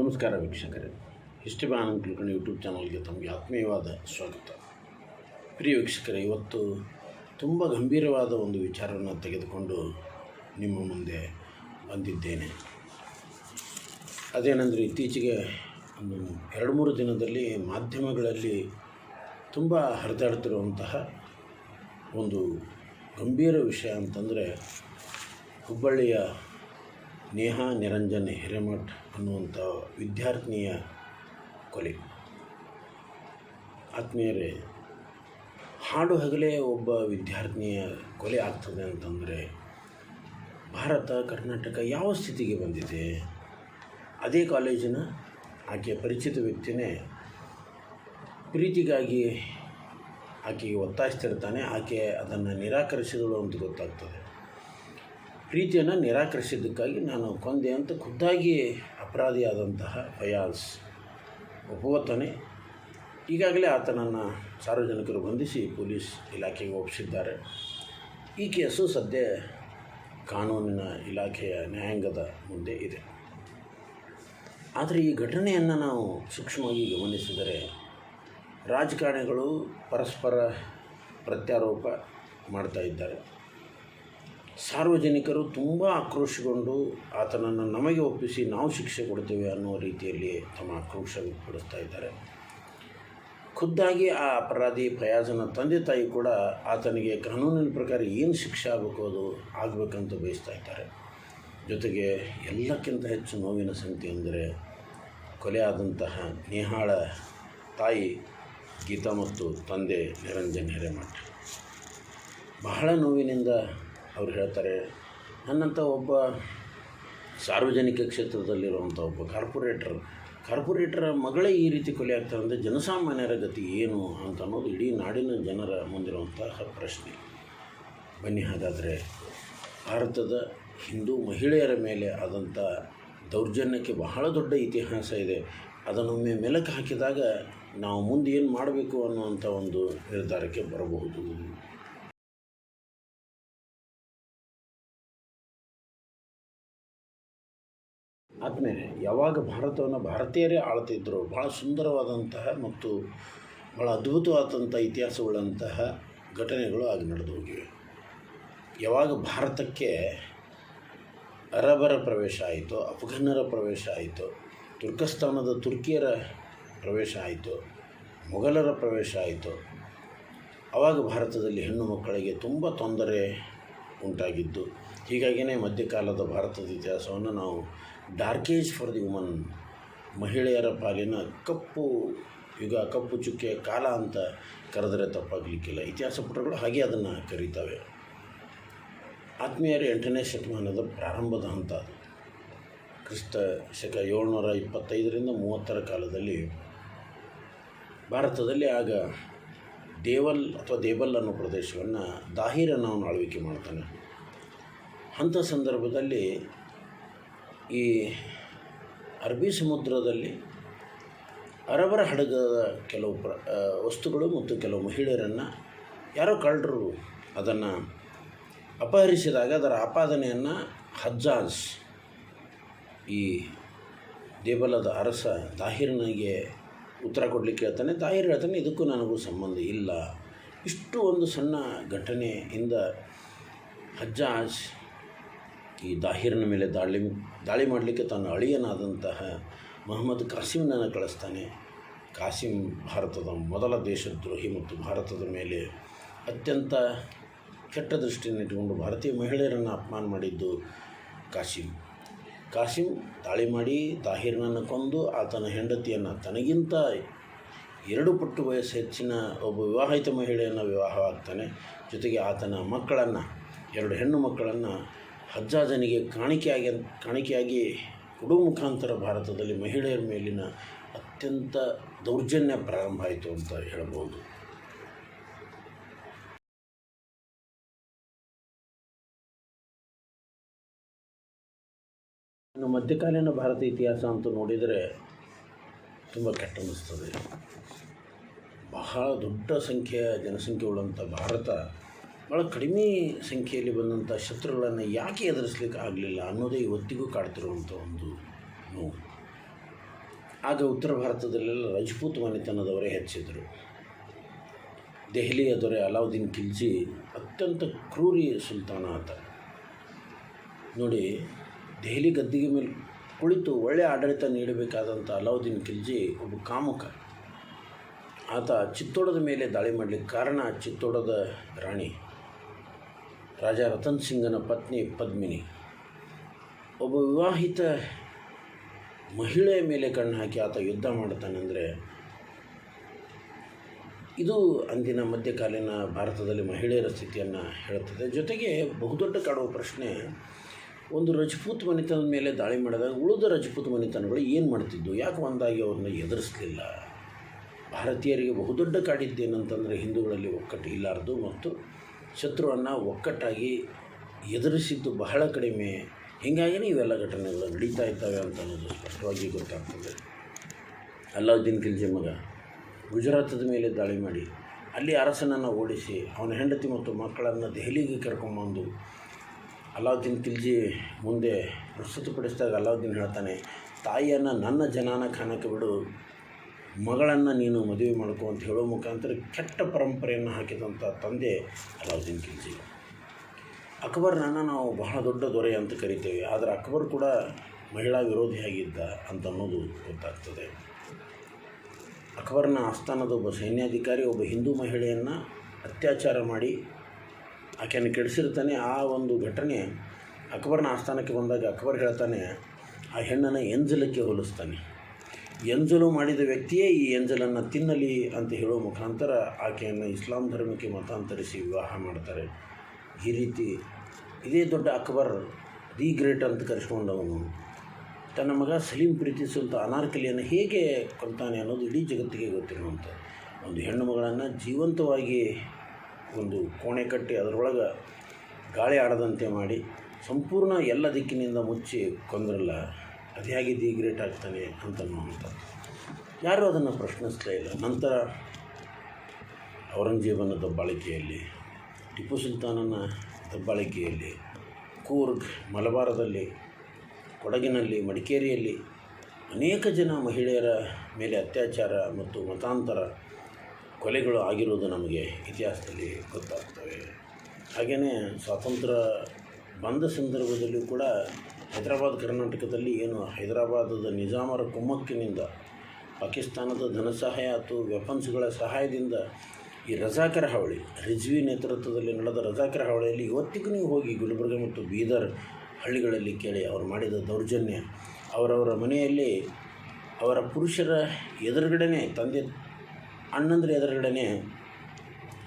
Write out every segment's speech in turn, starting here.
ನಮಸ್ಕಾರ ವೀಕ್ಷಕರೇ. ಹಿಸ್ಟ್ರಿ ಬಾನ್ ತಿಳ್ಕೊಂಡು ಯೂಟ್ಯೂಬ್ ಚಾನಲ್ಗೆ ತಮಗೆ ಆತ್ಮೀಯವಾದ ಸ್ವಾಗತ. ಪ್ರಿಯ ವೀಕ್ಷಕರೇ, ಇವತ್ತು ತುಂಬ ಗಂಭೀರವಾದ ಒಂದು ವಿಚಾರವನ್ನು ತೆಗೆದುಕೊಂಡು ನಿಮ್ಮ ಮುಂದೆ ಬಂದಿದ್ದೇನೆ. ಅದೇನೆಂದರೆ ಇತ್ತೀಚೆಗೆ ಒಂದು ಎರಡು ಮೂರು ದಿನದಲ್ಲಿ ಮಾಧ್ಯಮಗಳಲ್ಲಿ ತುಂಬ ಹರಿದಾಡ್ತಿರುವಂತಹ ಒಂದು ಗಂಭೀರ ವಿಷಯ ಅಂತಂದರೆ ಹುಬ್ಬಳ್ಳಿಯ ನೇಹಾ ನಿರಂಜನ್ ಹಿರೇಮಠ್ ಅನ್ನುವಂಥ ವಿದ್ಯಾರ್ಥಿನಿಯ ಕೊಲೆ. ಆತ್ಮೀಯರೇ, ಹಾಡು ಹಗಲೇ ಒಬ್ಬ ವಿದ್ಯಾರ್ಥಿನಿಯ ಕೊಲೆ ಆಗ್ತದೆ ಅಂತಂದರೆ, ಭಾರತ, ಕರ್ನಾಟಕ ಯಾವ ಸ್ಥಿತಿಗೆ ಬಂದಿದೆ? ಅದೇ ಕಾಲೇಜಿನ ಆಕೆಯ ಪರಿಚಿತ ವ್ಯಕ್ತಿನೇ ಪ್ರೀತಿಗಾಗಿ ಆಕೆಗೆ ಒತ್ತಾಯಿಸ್ತಿರ್ತಾನೆ. ಆಕೆ ಅದನ್ನು ನಿರಾಕರಿಸಿದಳು ಅಂತ ಗೊತ್ತಾಗ್ತದೆ. ಪ್ರೀತಿಯನ್ನು ನಿರಾಕರಿಸಿದ್ದಕ್ಕಾಗಿ ನಾನು ಕೊಂದೆ ಅಂತ ಖುದ್ದಾಗಿ ಅಪರಾಧಿಯಾದಂತಹ ಫಯಾಜ್ ಒಪ್ಪುವತ್ತಾನೆ. ಈಗಾಗಲೇ ಆತನನ್ನು ಸಾರ್ವಜನಿಕರು ಬಂಧಿಸಿ ಪೊಲೀಸ್ ಇಲಾಖೆಗೆ ಒಪ್ಪಿಸಿದ್ದಾರೆ. ಈ ಕೇಸು ಸದ್ಯ ಕಾನೂನಿನ ಇಲಾಖೆಯ ನ್ಯಾಯಾಂಗದ ಮುಂದೆ ಇದೆ. ಆದರೆ ಈ ಘಟನೆಯನ್ನು ನಾವು ಸೂಕ್ಷ್ಮವಾಗಿ ಗಮನಿಸಿದರೆ ರಾಜಕಾರಣಿಗಳು ಪರಸ್ಪರ ಪ್ರತ್ಯಾರೋಪ ಮಾಡ್ತಾ ಇದ್ದಾರೆ. ಸಾರ್ವಜನಿಕರು ತುಂಬ ಆಕ್ರೋಶಗೊಂಡು ಆತನನ್ನು ನಮಗೆ ಒಪ್ಪಿಸಿ ನಾವು ಶಿಕ್ಷೆ ಕೊಡ್ತೇವೆ ಅನ್ನೋ ರೀತಿಯಲ್ಲಿ ತಮ್ಮ ಆಕ್ರೋಶ ವ್ಯಕ್ತಪಡಿಸ್ತಾ ಇದ್ದಾರೆ. ಖುದ್ದಾಗಿ ಆ ಅಪರಾಧಿ ಫಯಾಜನ ತಂದೆ ತಾಯಿ ಕೂಡ ಆತನಿಗೆ ಕಾನೂನಿನ ಪ್ರಕಾರ ಏನು ಶಿಕ್ಷೆ ಆಗಬೇಕು ಅದು ಆಗಬೇಕಂತ ಬಯಸ್ತಾ ಇದ್ದಾರೆ. ಜೊತೆಗೆ ಎಲ್ಲಕ್ಕಿಂತ ಹೆಚ್ಚು ನೋವಿನ ಸಂಗತಿ ಅಂದರೆ ಕೊಲೆ ಆದಂತಹ ನಿಹಾಳ ತಾಯಿ ಗೀತಾ ಮತ್ತು ತಂದೆ ನಿರಂಜನ್ ಹಿರೇಮಠ. ಬಹಳ ನೋವಿನಿಂದ ಅವ್ರು ಹೇಳ್ತಾರೆ ನನ್ನಂಥ ಒಬ್ಬ ಸಾರ್ವಜನಿಕ ಕ್ಷೇತ್ರದಲ್ಲಿರುವಂಥ ಒಬ್ಬ ಕಾರ್ಪೊರೇಟರ್, ಕಾರ್ಪೊರೇಟರ ಮಗಳೇ ಈ ರೀತಿ ಕೊಲೆ ಆಗ್ತಾರೆ ಅಂದರೆ ಜನಸಾಮಾನ್ಯರ ಗತಿ ಏನು ಅಂತ ಅನ್ನೋದು ಇಡೀ ನಾಡಿನ ಜನರ ಮುಂದಿರುವಂತಹ ಪ್ರಶ್ನೆ. ಬನ್ನಿ ಹಾಗಾದರೆ, ಭಾರತದ ಹಿಂದೂ ಮಹಿಳೆಯರ ಮೇಲೆ ಆದಂಥ ದೌರ್ಜನ್ಯಕ್ಕೆ ಬಹಳ ದೊಡ್ಡ ಇತಿಹಾಸ ಇದೆ. ಅದನ್ನೊಮ್ಮೆ ಮೆಲುಕು ಹಾಕಿದಾಗ ನಾವು ಮುಂದೆ ಏನು ಮಾಡಬೇಕು ಅನ್ನುವಂಥ ಒಂದು ನಿರ್ಧಾರಕ್ಕೆ ಬರಬಹುದು. ಆದಮೇಲೆ ಯಾವಾಗ ಭಾರತವನ್ನು ಭಾರತೀಯರೇ ಆಳ್ತಿದ್ದರು ಭಾಳ ಸುಂದರವಾದಂತಹ ಮತ್ತು ಭಾಳ ಅದ್ಭುತವಾದಂಥ ಇತಿಹಾಸವುಳ್ಳಂತಹ ಘಟನೆಗಳು ಆಗಿ ನಡೆದು ಹೋಗಿವೆ. ಯಾವಾಗ ಭಾರತಕ್ಕೆ ಅರಬರ ಪ್ರವೇಶ ಆಯಿತು ಅಫ್ಘನ್ನರ ಪ್ರವೇಶ ಆಯಿತು, ತುರ್ಕಸ್ತಾನದ ತುರ್ಕಿಯರ ಪ್ರವೇಶ ಆಯಿತು, ಮೊಘಲರ ಪ್ರವೇಶ ಆಯಿತು ಆವಾಗ ಭಾರತದಲ್ಲಿ ಹೆಣ್ಣು ಮಕ್ಕಳಿಗೆ ತುಂಬ ತೊಂದರೆ ಉಂಟಾಗಿದ್ದು ಹೀಗಾಗಿಯೇ ಮಧ್ಯಕಾಲದ ಭಾರತದ ಇತಿಹಾಸವನ್ನು ನಾವು dark age for the woman ಮಹಿಳೆಯರ ಪಾಲಿನ ಕಪ್ಪು ಯುಗ, ಕಪ್ಪು ಚುಕ್ಕೆ, ಕಾಲ ಅಂತ ಕರೆದರೆ ತಪ್ಪಾಗಲಿಕ್ಕಿಲ್ಲ. ಇತಿಹಾಸ ಪುಟಗಳು ಹಾಗೆ ಅದನ್ನು ಕರೀತವೆ. ಆತ್ಮೀಯರ ಎಂಟನೇ ಶತಮಾನದ ಪ್ರಾರಂಭದ ಹಂತ ಅದು ಕ್ರಿಸ್ತ ಶಕ ಏಳ್ನೂರ ಇಪ್ಪತ್ತೈದರಿಂದ ಮೂವತ್ತರ ಕಾಲದಲ್ಲಿ ಭಾರತದಲ್ಲಿ ಆಗ ದೇವಲ್ ಅಥವಾ ದೇಬಲ್ ಅನ್ನೋ ಪ್ರದೇಶವನ್ನು ದಾಹಿರನ್ನು ಅವನು ಆಳ್ವಿಕೆ ಮಾಡ್ತಾನೆ. ಅಂಥ ಸಂದರ್ಭದಲ್ಲಿ ಈ ಅರಬ್ಬಿ ಸಮುದ್ರದಲ್ಲಿ ಅರಬರ ಹಡಗದ ಕೆಲವು ಪ್ರ ವಸ್ತುಗಳು ಮತ್ತು ಕೆಲವು ಮಹಿಳೆಯರನ್ನು ಯಾರೋ ಕಳ್ಳರು ಅದನ್ನು ಅಪಹರಿಸಿದಾಗ ಅದರ ಆಪಾದನೆಯನ್ನು ಹಜ್ಜಾಜ್ ಈ ದೇಬಲದ ಅರಸ ತಾಹಿರನಿಗೆ ಉತ್ತರ ಕೊಡಲಿಕ್ಕೆ ಹೇಳ್ತಾನೆ. ತಾಹಿರ್ ಹೇಳ್ತಾನೆ, ಇದಕ್ಕೂ ನನಗೂ ಸಂಬಂಧ ಇಲ್ಲ. ಇಷ್ಟು ಒಂದು ಸಣ್ಣ ಘಟನೆಯಿಂದ ಹಜ್ಜಾಜ್ ಈ ದಾಹಿರನ ಮೇಲೆ ದಾಳಿ ದಾಳಿ ಮಾಡಲಿಕ್ಕೆ ತನ್ನ ಅಳಿಯನಾದಂತಹ ಮೊಹಮ್ಮದ್ ಕಾಸಿಮ್ನನ್ನು ಕಳಿಸ್ತಾನೆ. ಕಾಸಿಮ್ ಭಾರತದ ಮೊದಲ ದೇಶದ್ರೋಹಿ ಮತ್ತು ಭಾರತದ ಮೇಲೆ ಅತ್ಯಂತ ಕೆಟ್ಟ ದೃಷ್ಟಿಯನ್ನು ಇಟ್ಟುಕೊಂಡು ಭಾರತೀಯ ಮಹಿಳೆಯರನ್ನು ಅಪಮಾನ ಮಾಡಿದ್ದು ಕಾಸಿಮ್. ಕಾಸಿಮ್ ದಾಳಿ ಮಾಡಿ ದಾಹಿರನನ್ನು ಕೊಂದು ಆತನ ಹೆಂಡತಿಯನ್ನು, ತನಗಿಂತ ಎರಡು ಪಟ್ಟು ವಯಸ್ಸು ಹೆಚ್ಚಿನ ಒಬ್ಬ ವಿವಾಹಿತ ಮಹಿಳೆಯನ್ನು ವಿವಾಹವಾಗ್ತಾನೆ. ಜೊತೆಗೆ ಆತನ ಮಕ್ಕಳನ್ನು, ಎರಡು ಹೆಣ್ಣು ಮಕ್ಕಳನ್ನು ಹಜ್ಜಾಜನಿಗೆ ಕಾಣಿಕೆಯಾಗಿ ಕಾಣಿಕೆಯಾಗಿ ಕೊಡುವ ಮುಖಾಂತರ ಭಾರತದಲ್ಲಿ ಮಹಿಳೆಯರ ಮೇಲಿನ ಅತ್ಯಂತ ದೌರ್ಜನ್ಯ ಪ್ರಾರಂಭ ಆಯಿತು ಅಂತ ಹೇಳಬಹುದು ಇನ್ನು ಮಧ್ಯಕಾಲೀನ ಭಾರತ ಇತಿಹಾಸ ಅಂತ ನೋಡಿದರೆ ತುಂಬ ಕೆಟ್ಟ ಅನ್ನಿಸ್ತದೆ ಬಹಳ ದೊಡ್ಡ ಸಂಖ್ಯೆಯ ಜನಸಂಖ್ಯೆ ಉಳ್ಳಂಥ ಭಾರತ ಭಾಳ ಕಡಿಮೆ ಸಂಖ್ಯೆಯಲ್ಲಿ ಬಂದಂಥ ಶತ್ರುಗಳನ್ನು ಯಾಕೆ ಎದುರಿಸ್ಲಿಕ್ಕೆ ಆಗಲಿಲ್ಲ ಅನ್ನೋದೇ ಇವತ್ತಿಗೂ ಕಾಡ್ತಿರುವಂಥ ಒಂದು ನೋವು. ಆಗ ಉತ್ತರ ಭಾರತದಲ್ಲೆಲ್ಲ ರಜಪೂತ್ ಮನೆತನದವರೇ ಹೆಚ್ಚಿದ್ರು ದೆಹಲಿಯ ದೊರೆ ಅಲಾವುದ್ದೀನ್ ಖಿಲ್ಜಿ ಅತ್ಯಂತ ಕ್ರೂರಿ ಸುಲ್ತಾನ ಆತ. ನೋಡಿ, ದೆಹಲಿ ಗದ್ದಿಗೆ ಮೇಲೆ ಕುಳಿತು ಒಳ್ಳೆಯ ಆಡಳಿತ ನೀಡಬೇಕಾದಂಥ ಅಲಾವುದ್ದೀನ್ ಖಿಲ್ಜಿ ಒಬ್ಬ ಕಾಮುಕ. ಆತ ಚಿತ್ತೋಡದ ಮೇಲೆ ದಾಳಿ ಮಾಡಲಿಕ್ಕೆ ಕಾರಣ ಚಿತ್ತೋಡದ ರಾಣಿ. ರಾಜ ರತನ್ ಸಿಂಗನ ಪತ್ನಿ ಪದ್ಮಿನಿ. ಒಬ್ಬ ವಿವಾಹಿತ ಮಹಿಳೆಯ ಮೇಲೆ ಕಣ್ಣು ಹಾಕಿ ಆತ ಯುದ್ಧ ಮಾಡ್ತಾನೆಂದರೆ, ಇದು ಅಂದಿನ ಮಧ್ಯಕಾಲೀನ ಭಾರತದಲ್ಲಿ ಮಹಿಳೆಯರ ಸ್ಥಿತಿಯನ್ನು ಹೇಳುತ್ತದೆ. ಜೊತೆಗೆ ಬಹುದೊಡ್ಡ ಕಾಡುವ ಪ್ರಶ್ನೆ, ಒಂದು ರಜಪೂತ್ ಮನೆತನದ ಮೇಲೆ ದಾಳಿ ಮಾಡಿದಾಗ ಉಳಿದ ರಜಪೂತ್ ಮನೆತನಗಳು ಏನು ಮಾಡ್ತಿದ್ದು ಯಾಕೆ ಒಂದಾಗಿ ಅವ್ರನ್ನ ಎದುರಿಸಲಿಲ್ಲ? ಭಾರತೀಯರಿಗೆ ಬಹುದೊಡ್ಡ ಕಾಡಿದ್ದೇನಂತಂದರೆ ಹಿಂದೂಗಳಲ್ಲಿ ಒಕ್ಕಟ್ಟು ಇಲ್ಲಾರ್ದು ಮತ್ತು ಶತ್ರುವನ್ನು ಒಕ್ಕಟ್ಟಾಗಿ ಎದುರಿಸಿದ್ದು ಬಹಳ ಕಡಿಮೆ. ಹೀಗಾಗಿಯೇ ಇವೆಲ್ಲ ಘಟನೆಗಳು ನಡೀತಾ ಇದ್ದಾವೆ ಅಂತ ಅನ್ನೋದು ಸ್ಪಷ್ಟವಾಗಿ ಗೊತ್ತಾಗ್ತದೆ. ಅಲ್ಲಾವುದ್ದೀನ್ ಖಿಲ್ಜಿ ಮಗ, ಗುಜರಾತದ ಮೇಲೆ ದಾಳಿ ಮಾಡಿ, ಅಲ್ಲಿ ಅರಸನನ್ನು ಓಡಿಸಿ ಅವನ ಹೆಂಡತಿ ಮತ್ತು ಮಕ್ಕಳನ್ನು ದೆಹಲಿಗೆ ಕರ್ಕೊಂಬಂದು ಅಲಾವುದ್ದೀನ್ ಖಿಲ್ಜಿ ಮುಂದೆ ಪ್ರಸ್ತುತಪಡಿಸಿದಾಗ ಅಲ್ಲಾವುದ್ದೀನ್ ಹೇಳ್ತಾನೆ, ತಾಯಿಯನ್ನು ನನ್ನ ಜನಾನ ಖಾನಕ್ಕೆ ಬಿಡು. ಮಗಳನ್ನು ನೀನು ಮದುವೆ ಮಾಡ್ಕೋ ಅಂತ ಹೇಳೋ ಮುಖಾಂತರ ಕೆಟ್ಟ ಪರಂಪರೆಯನ್ನು ಹಾಕಿದಂಥ ತಂದೆ ಅಲಾವುದ್ದೀನ್ ಖಿಲ್ಜಿ. ಅಕ್ಬರ್ನನ್ನು ನಾವು ಬಹಳ ದೊಡ್ಡ ದೊರೆ ಅಂತ ಕರಿತೇವೆ, ಆದರೆ ಅಕ್ಬರ್ ಕೂಡ ಮಹಿಳಾ ವಿರೋಧಿಯಾಗಿದ್ದ ಅಂತ ಅನ್ನೋದು ಗೊತ್ತಾಗ್ತದೆ. ಅಕ್ಬರ್ನ ಆಸ್ಥಾನದ ಒಬ್ಬ ಸೈನ್ಯಾಧಿಕಾರಿ, ಒಬ್ಬ ಹಿಂದೂ ಮಹಿಳೆಯನ್ನು ಅತ್ಯಾಚಾರ ಮಾಡಿ ಆಕೆಯನ್ನು ಕೆಡಿಸಿರ್ತಾನೆ. ಆ ಒಂದು ಘಟನೆ ಅಕ್ಬರ್ನ ಆಸ್ಥಾನಕ್ಕೆ ಬಂದಾಗ ಅಕ್ಬರ್ ಹೇಳ್ತಾನೆ, ಆ ಹೆಣ್ಣನ್ನು ಎಂಜಲಕ್ಕೆ ಹೋಲಿಸ್ತಾನೆ. ಎಂಜಲು ಮಾಡಿದ ವ್ಯಕ್ತಿಯೇ ಈ ಎಂಜಲನ್ನು ತಿನ್ನಲಿ ಅಂತ ಹೇಳೋ ಮುಖಾಂತರ ಆಕೆಯನ್ನು ಇಸ್ಲಾಂ ಧರ್ಮಕ್ಕೆ ಮತಾಂತರಿಸಿ ವಿವಾಹ ಮಾಡ್ತಾರೆ. ಈ ರೀತಿ ಇದೇ ದೊಡ್ಡ ಅಕ್ಬರ್, ದಿ ಗ್ರೇಟ್ ಅಂತ ಕರೆಸ್ಕೊಂಡವನು. ತನ್ನ ಮಗ ಸಲೀಂ ಪ್ರೀತಿಸುವಂಥ ಅನಾರ್ಕಲಿಯನ್ನು ಹೇಗೆ ಕೊಲ್ತಾನೆ ಅನ್ನೋದು ಇಡೀ ಜಗತ್ತಿಗೆ ಗೊತ್ತಿರುವಂಥ ಒಂದು ಹೆಣ್ಣು ಮಗಳನ್ನು ಜೀವಂತವಾಗಿ ಒಂದು ಕೋಣೆ ಕಟ್ಟಿ ಅದರೊಳಗೆ ಗಾಳಿ ಆಡದಂತೆ ಮಾಡಿ, ಸಂಪೂರ್ಣ ಎಲ್ಲ ದಿಕ್ಕಿನಿಂದ ಮುಚ್ಚಿ ಕೊಂದ್ರಲ್ಲ. ಅದು ಹೇಗೆ ಡಿಗ್ರೇಟ್ ಆಗ್ತಾನೆ ಅಂತನ್ನುವಂಥ ಯಾರೂ ಅದನ್ನು ಪ್ರಶ್ನಿಸ್ತಾ ಇಲ್ಲ. ನಂತರ ಔರಂಗಜೇಬನ ದಬ್ಬಾಳಿಕೆಯಲ್ಲಿ, ಟಿಪ್ಪು ಸುಲ್ತಾನನ ದಬ್ಬಾಳಿಕೆಯಲ್ಲಿ, ಕೂರ್ಗ್ ಮಲಬಾರದಲ್ಲಿ, ಕೊಡಗಿನಲ್ಲಿ, ಮಡಿಕೇರಿಯಲ್ಲಿ ಅನೇಕ ಜನ ಮಹಿಳೆಯರ ಮೇಲೆ ಅತ್ಯಾಚಾರ ಮತ್ತು ಮತಾಂತರ ಕೊಲೆಗಳು ಆಗಿರುವುದು ನಮಗೆ ಇತಿಹಾಸದಲ್ಲಿ ಗೊತ್ತಾಗ್ತವೆ. ಹಾಗೆಯೇ ಸ್ವಾತಂತ್ರ್ಯ ಬಂದ ಸಂದರ್ಭದಲ್ಲಿಯೂ ಕೂಡ ಹೈದರಾಬಾದ್ ಕರ್ನಾಟಕದಲ್ಲಿ ಏನು ಹೈದರಾಬಾದದ ನಿಜಾಮರ ಕುಮ್ಮಕ್ಕಿನಿಂದ ಪಾಕಿಸ್ತಾನದ ಧನ ಸಹಾಯ ಅಥವಾ ವೆಪನ್ಸ್ಗಳ ಸಹಾಯದಿಂದ ಈ ರಜಾಕರ ಹಾವಳಿ, ರಿಜ್ವಿ ನೇತೃತ್ವದಲ್ಲಿ ನಡೆದ ರಜಾಕರ ಹಾವಳಿಯಲ್ಲಿ ಇವತ್ತಿಗೂ ನೀವು ಹೋಗಿ ಗುಲ್ಬರ್ಗ ಮತ್ತು ಬೀದರ್ ಹಳ್ಳಿಗಳಲ್ಲಿ ಕೇಳಿ ಅವರು ಮಾಡಿದ ದೌರ್ಜನ್ಯ, ಅವರವರ ಮನೆಯಲ್ಲಿ ಅವರ ಪುರುಷರ ಎದುರುಗಡೆನೇ, ತಂದೆ ಅಣ್ಣಂದ್ರ ಎದುರುಗಡೆನೇ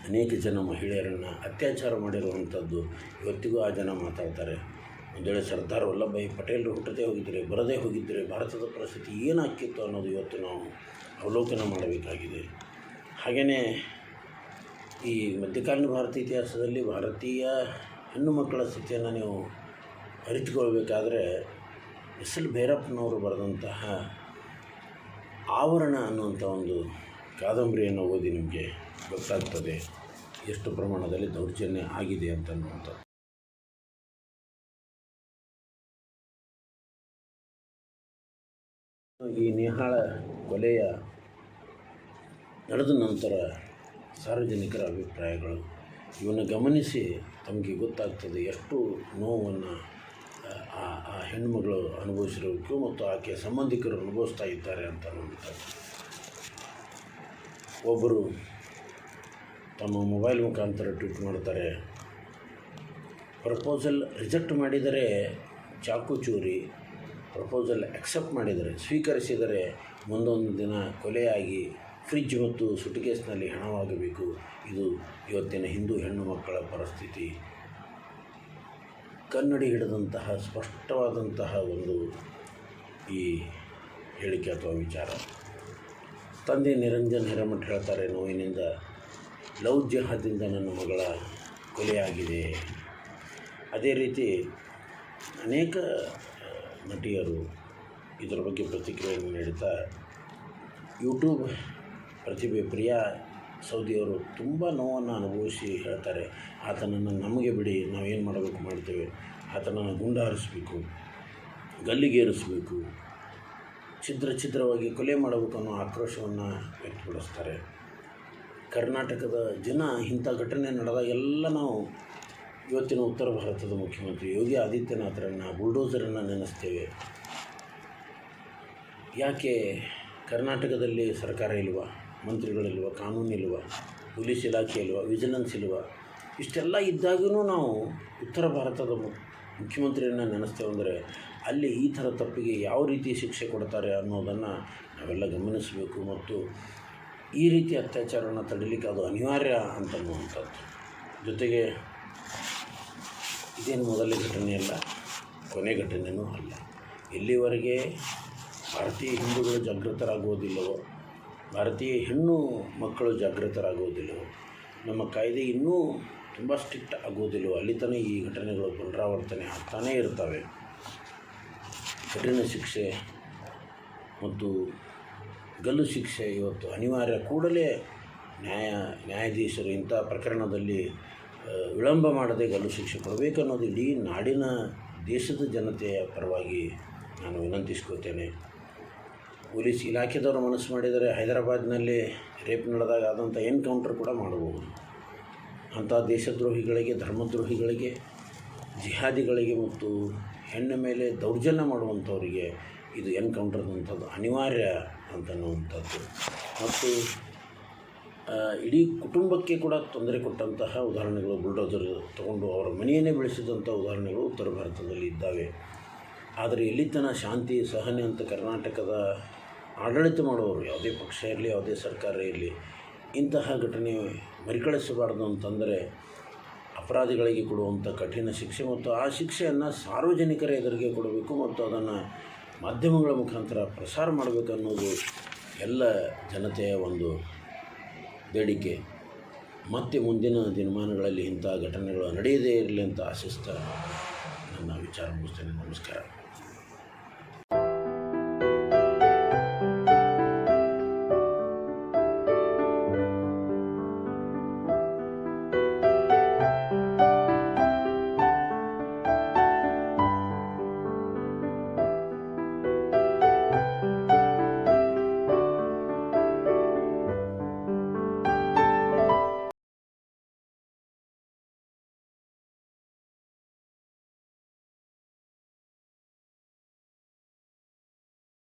ಅನೇಕ ಜನ ಮಹಿಳೆಯರನ್ನು ಅತ್ಯಾಚಾರ ಮಾಡಿರುವಂಥದ್ದು ಇವತ್ತಿಗೂ ಆ ಜನ ಮಾತಾಡ್ತಾರೆ. ಒಂದು ವೇಳೆ ಸರ್ದಾರ್ ವಲ್ಲಭಾಯಿ ಪಟೇಲರು ಹುಟ್ಟದೇ ಹೋಗಿದ್ದರೆ, ಬರದೇ ಹೋಗಿದ್ದರೆ, ಭಾರತದ ಪರಿಸ್ಥಿತಿ ಏನಾಗ್ತಿತ್ತು ಅನ್ನೋದು ಇವತ್ತು ನಾವು ಅವಲೋಕನ ಮಾಡಬೇಕಾಗಿದೆ. ಹಾಗೆಯೇ ಈ ಮಧ್ಯಕಾಲೀನ ಭಾರತ ಇತಿಹಾಸದಲ್ಲಿ ಭಾರತೀಯ ಹೆಣ್ಣು ಮಕ್ಕಳ ಸ್ಥಿತಿಯನ್ನು ನೀವು ಅರಿತುಕೊಳ್ಬೇಕಾದ್ರೆ ಎಸ್ ಎಲ್ ಭೈರಪ್ಪನವರು ಬರೆದಂತಹ ಆವರಣ ಅನ್ನುವಂಥ ಒಂದು ಕಾದಂಬರಿಯನ್ನು ಓದಿ ನಿಮಗೆ ಗೊತ್ತಾಗ್ತದೆ. ಎಷ್ಟು ಪ್ರಮಾಣದಲ್ಲಿ ದೌರ್ಜನ್ಯ ಆಗಿದೆ ಅಂತನ್ನುವಂಥದ್ದು. ಈ ನಿಹಾಳ ಕೊಲೆಯ ನಡೆದ ನಂತರ ಸಾರ್ವಜನಿಕರ ಅಭಿಪ್ರಾಯಗಳು. ಇವನ್ನು ಗಮನಿಸಿ ತಮಗೆ ಗೊತ್ತಾಗ್ತದೆ ಎಷ್ಟು ನೋವನ್ನು, ಆ ಆ ಹೆಣ್ಣುಮಗಳು ಅನುಭವಿಸಿರಬೇಕು ಮತ್ತು ಆಕೆಯ ಸಂಬಂಧಿಕರು ಅನುಭವಿಸ್ತಾ ಇದ್ದಾರೆ ಅಂತ ನೋಡ್ತಾರೆ ಒಬ್ಬರು ತಮ್ಮ ಮೊಬೈಲ್ ಮುಖಾಂತರ ಟ್ವೀಟ್ ಮಾಡ್ತಾರೆ, ಪ್ರಪೋಸಲ್ ರಿಜೆಕ್ಟ್ ಮಾಡಿದರೆ ಚಾಕು ಚೂರಿ ಪ್ರಪೋಸಲ್ ಅಕ್ಸೆಪ್ಟ್ ಮಾಡಿದರೆ, ಸ್ವೀಕರಿಸಿದರೆ ಮುಂದೊಂದು ದಿನ ಕೊಲೆಯಾಗಿ ಫ್ರಿಜ್ ಮತ್ತು ಸುಟ್ಕೇಸ್ನಲ್ಲಿ ಹಣವಾಗಬೇಕು. ಇದು ಇವತ್ತಿನ ಹಿಂದೂ ಹೆಣ್ಣು ಮಕ್ಕಳ ಪರಿಸ್ಥಿತಿ. ಕನ್ನಡಿ ಹಿಡಿದಂತಹ ಸ್ಪಷ್ಟವಾದಂತಹ ಒಂದು ಈ ಹೇಳಿಕೆ ಅಥವಾ ವಿಚಾರ. ತಂದೆ ನಿರಂಜನ್ ಹಿರಮಠ್ ಹೇಳ್ತಾರೆ, ನೋವಿನಿಂದ ಲವ್ ನನ್ನ ಮಗಳ ಕೊಲೆಯಾಗಿದೆ. ಅದೇ ರೀತಿ ಅನೇಕ ನಟಿಯರು ಇದರ ಬಗ್ಗೆ ಪ್ರತಿಕ್ರಿಯೆಯನ್ನು ನೀಡುತ್ತಾ ಯೂಟ್ಯೂಬ್ ಪ್ರತಿಭೆ ಪ್ರಿಯಾ ಸೌದಿಯವರು ತುಂಬ ನೋವನ್ನು ಅನುಭವಿಸಿ ಹೇಳ್ತಾರೆ, ಆತನನ್ನು ನಮಗೆ ಬಿಡಿ, ನಾವೇನು ಮಾಡಬೇಕು ಮಾಡ್ತೇವೆ. ಆತನನ್ನು ಗುಂಡ ಹಾರಿಸ್ಬೇಕು ಗಲ್ಲಿಗೇರಿಸಬೇಕು, ಛಿದ್ರ ಛಿದ್ರವಾಗಿ ಕೊಲೆ ಮಾಡಬೇಕು ಅನ್ನೋ ಆಕ್ರೋಶವನ್ನು ವ್ಯಕ್ತಪಡಿಸ್ತಾರೆ. ಕರ್ನಾಟಕದ ಜನ ಇಂಥ ಘಟನೆ ನಡೆದಾಗೆಲ್ಲ ನಾವು ಇವತ್ತಿನ ಉತ್ತರ ಭಾರತದ ಮುಖ್ಯಮಂತ್ರಿ ಯೋಗಿ ಆದಿತ್ಯನಾಥರನ್ನು ಬುಲ್ಡೋಸರನ್ನು ನೆನೆಸ್ತೇವೆ. ಯಾಕೆ ಕರ್ನಾಟಕದಲ್ಲಿ ಸರ್ಕಾರ ಇಲ್ವಾ? ಮಂತ್ರಿಗಳಿಲ್ವ? ಕಾನೂನಿಲ್ವ ಪೊಲೀಸ್ ಇಲಾಖೆ ಇಲ್ವಾ? ವಿಜಿಲೆನ್ಸ್ ಇಲ್ವ? ಇಷ್ಟೆಲ್ಲ ಇದ್ದಾಗೂ ನಾವು ಉತ್ತರ ಭಾರತದ ಮುಖ್ಯಮಂತ್ರಿಯನ್ನು ನೆನೆಸ್ತೇವೆ ಅಂದರೆ ಅಲ್ಲಿ ಈ ಥರ ತಪ್ಪಿಗೆ ಯಾವ ರೀತಿ ಶಿಕ್ಷೆ ಕೊಡ್ತಾರೆ ಅನ್ನೋದನ್ನು ನಾವೆಲ್ಲ ಗಮನಿಸಬೇಕು ಮತ್ತು ಈ ರೀತಿ ಅತ್ಯಾಚಾರವನ್ನು ತಡಿಲಿಕ್ಕೆ ಅದು ಅನಿವಾರ್ಯ ಅಂತನ್ನುವಂಥದ್ದು ಜೊತೆಗೆ ಇದೇನು ಘಟನೆ ಅಲ್ಲ, ಕೊನೆ ಘಟನೆಯೂ ಅಲ್ಲ. ಇಲ್ಲಿವರೆಗೆ ಭಾರತೀಯ ಹಿಂದೂಗಳು ಜಾಗೃತರಾಗುವುದಿಲ್ಲವೋ, ಭಾರತೀಯ ಹೆಣ್ಣು ಮಕ್ಕಳು ಜಾಗೃತರಾಗುವುದಿಲ್ಲವೋ, ನಮ್ಮ ಕಾಯ್ದೆ ಇನ್ನೂ ತುಂಬ ಸ್ಟ್ರಿಕ್ಟ್ ಆಗುವುದಿಲ್ಲವೋ ಅಲ್ಲಿ ತಾನೇ ಈ ಘಟನೆಗಳು ಪುನರಾವರ್ತನೆ ಆಗ್ತಾನೇ ಇರ್ತವೆ. ಕಠಿಣ ಶಿಕ್ಷೆ ಮತ್ತು ಗಲ್ಲು ಶಿಕ್ಷೆ ಇವತ್ತು ಅನಿವಾರ್ಯ ಕೂಡಲೇ ನ್ಯಾಯ, ನ್ಯಾಯಾಧೀಶರು ಇಂಥ ಪ್ರಕರಣದಲ್ಲಿ ವಿಳಂಬ ಮಾಡದೆ ಗಲ್ಲು ಶಿಕ್ಷೆ ಕೊಡಬೇಕು ಅನ್ನೋದು ಇಡೀ ನಾಡಿನ ದೇಶದ ಜನತೆಯ ಪರವಾಗಿ ನಾನು ವಿನಂತಿಸ್ಕೋತೇನೆ. ಪೊಲೀಸ್ ಇಲಾಖೆದವರು ಮನಸ್ಸು ಮಾಡಿದರೆ ಹೈದರಾಬಾದ್ನಲ್ಲಿ ರೇಪ್ ನಡೆದಾಗ ಆದಂಥ ಎನ್ಕೌಂಟರ್ ಕೂಡ ಮಾಡಬಹುದು. ಅಂಥ ದೇಶದ್ರೋಹಿಗಳಿಗೆ, ಧರ್ಮದ್ರೋಹಿಗಳಿಗೆ, ಜಿಹಾದಿಗಳಿಗೆ ಮತ್ತು ಹೆಣ್ಣ ಮೇಲೆ ದೌರ್ಜನ್ಯ ಮಾಡುವಂಥವರಿಗೆ ಇದು ಎನ್ಕೌಂಟರ್ ಅಂಥದ್ದು ಅನಿವಾರ್ಯ ಅಂತನ್ನುವಂಥದ್ದು. ಮತ್ತು ಇಡೀ ಕುಟುಂಬಕ್ಕೆ ಕೂಡ ತೊಂದರೆ ಕೊಟ್ಟಂತಹ ಉದಾಹರಣೆಗಳು ಬುಲ್ಡೋಜರ್ ತಗೊಂಡು ಅವರ ಮನೆಯನ್ನೇ ಬೆಳೆಸಿದಂಥ ಉದಾಹರಣೆಗಳು ಉತ್ತರ ಭಾರತದಲ್ಲಿ ಇದ್ದಾವೆ. ಆದರೆ ಎಲ್ಲಿ ತನಕ ಶಾಂತಿ, ಸಹನೆ ಅಂತ ಕರ್ನಾಟಕದ ಆಡಳಿತ ಮಾಡುವವರು ಯಾವುದೇ ಪಕ್ಷ ಇರಲಿ, ಯಾವುದೇ ಸರ್ಕಾರ ಇರಲಿ, ಇಂತಹ ಘಟನೆ ಮರಿಕಳಿಸಬಾರ್ದು ಅಂತಂದರೆ ಅಪರಾಧಿಗಳಿಗೆ ಕೊಡುವಂಥ ಕಠಿಣ ಶಿಕ್ಷೆ ಮತ್ತು ಆ ಶಿಕ್ಷೆಯನ್ನು ಸಾರ್ವಜನಿಕರ ಎದುರಿಗೆ ಕೊಡಬೇಕು ಮತ್ತು ಅದನ್ನು ಮಾಧ್ಯಮಗಳ ಮುಖಾಂತರ ಪ್ರಸಾರ ಮಾಡಬೇಕು ಅನ್ನೋದು ಎಲ್ಲ ಜನತೆಯ ಒಂದು ಬೇಡಿಕೆ. ಮತ್ತೆ ಮುಂದಿನ ದಿನಮಾನಗಳಲ್ಲಿ ಇಂಥ ಘಟನೆಗಳು ನಡೆಯದೇ ಇರಲಿ ಅಂತ ಆಶಿಸ್ತಾ ನನ್ನ ವಿಚಾರ ಮುಗಿಸ್ತೇನೆ. ನಮಸ್ಕಾರ.